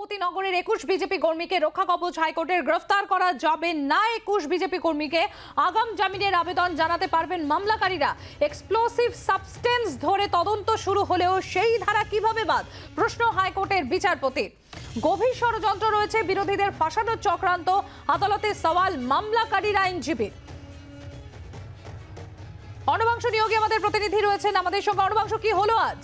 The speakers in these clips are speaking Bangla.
ভূপতিনগরের একুশ বিজেপি কর্মীকে রক্ষা কবচ হাইকোর্টের গ্রেফতার করা যাবে না। একুশ বিজেপি কর্মীকে আগাম জামিনের আবেদন জানাতে পারবেন মামলাকারীরা। এক্সপ্লোসিভ সাবস্টেন্স ধরে তদন্ত শুরু হলেও সেই ধারা কীভাবে বাদ? প্রশ্ন হাইকোর্টের বিচারপতির গভীর ষড়যন্ত্র রয়েছে বিরোধীদের ফাঁসানোর চক্রান্ত। আদালতে সওয়াল মামলাকারীর আইনজীবী। অনবাংশ নিয়োগে আমাদের প্রতিনিধি রয়েছেন। আমাদের সঙ্গে অনবাংশ, কি হলো আজ?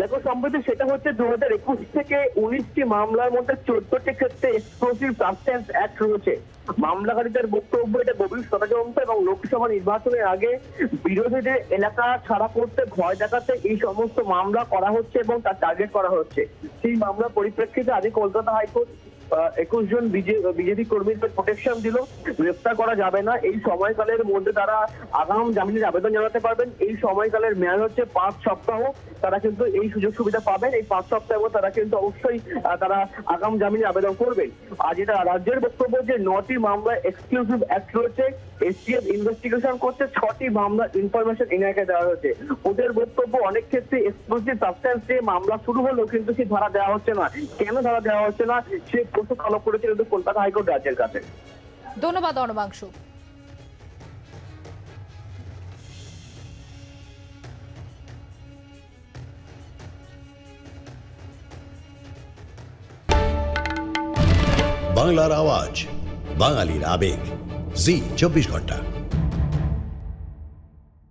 দেখো, সম্প্রতি সেটা হচ্ছে দু হাজার একুশ থেকে উনিশটি মামলার মধ্যে চোদ্দটি ক্ষেত্রে অ্যাক্ট রয়েছে। মামলাকারীদের বক্তব্য, এটা গভীর ষড়যন্ত্র এবং লোকসভা নির্বাচনের আগে বিরোধীদের এলাকা ছাড়া করতে ভয় দেখাতে এই সমস্ত মামলা করা হচ্ছে এবং তার টার্গেট করা হচ্ছে। সেই মামলার পরিপ্রেক্ষিতে আজ কলকাতা হাইকোর্ট একুশ জন বিজেপি কর্মীদের প্রোটেকশন দিল। গ্রেফতার করা যাবে না। এই সময়কালের মধ্যে তারা আগাম জামিনের আবেদন জানাতে পারবেন। এই সময়কালের মেয়াদ হচ্ছে পাঁচ সপ্তাহ। তারা কিন্তু এই সুযোগ সুবিধা পাবেন। এই পাঁচ সপ্তাহের মধ্যে তারা কিন্তু অবশ্যই তারা আগাম জামিনের আবেদন করবেন। আর যেটা রাজ্যের বক্তব্য যে নটি মামলা এক্সক্লুসিভ অ্যাক্ট রয়েছে এসটিএফ ইনভেস্টিগেশন করছে, ছটি মামলা ইনফরমেশন এনআইকে দেওয়া হয়েছে। ওদের বক্তব্য অনেক ক্ষেত্রে এক্সক্লুসিভ সাবস্টেন্স দিয়ে মামলা শুরু হলেও কিন্তু সেই ধারা দেওয়া হচ্ছে না। কেন ধারা দেওয়া হচ্ছে না? সে প্রশ্ন তলব করেছে কিন্তু কলকাতা হাইকোর্ট রাজ্যের কাছে। ধন্যবাদ অনবাংশু। বাংলার আওয়াজ বাঙালির আবেগ। জি চব্বিশ ঘণ্টা।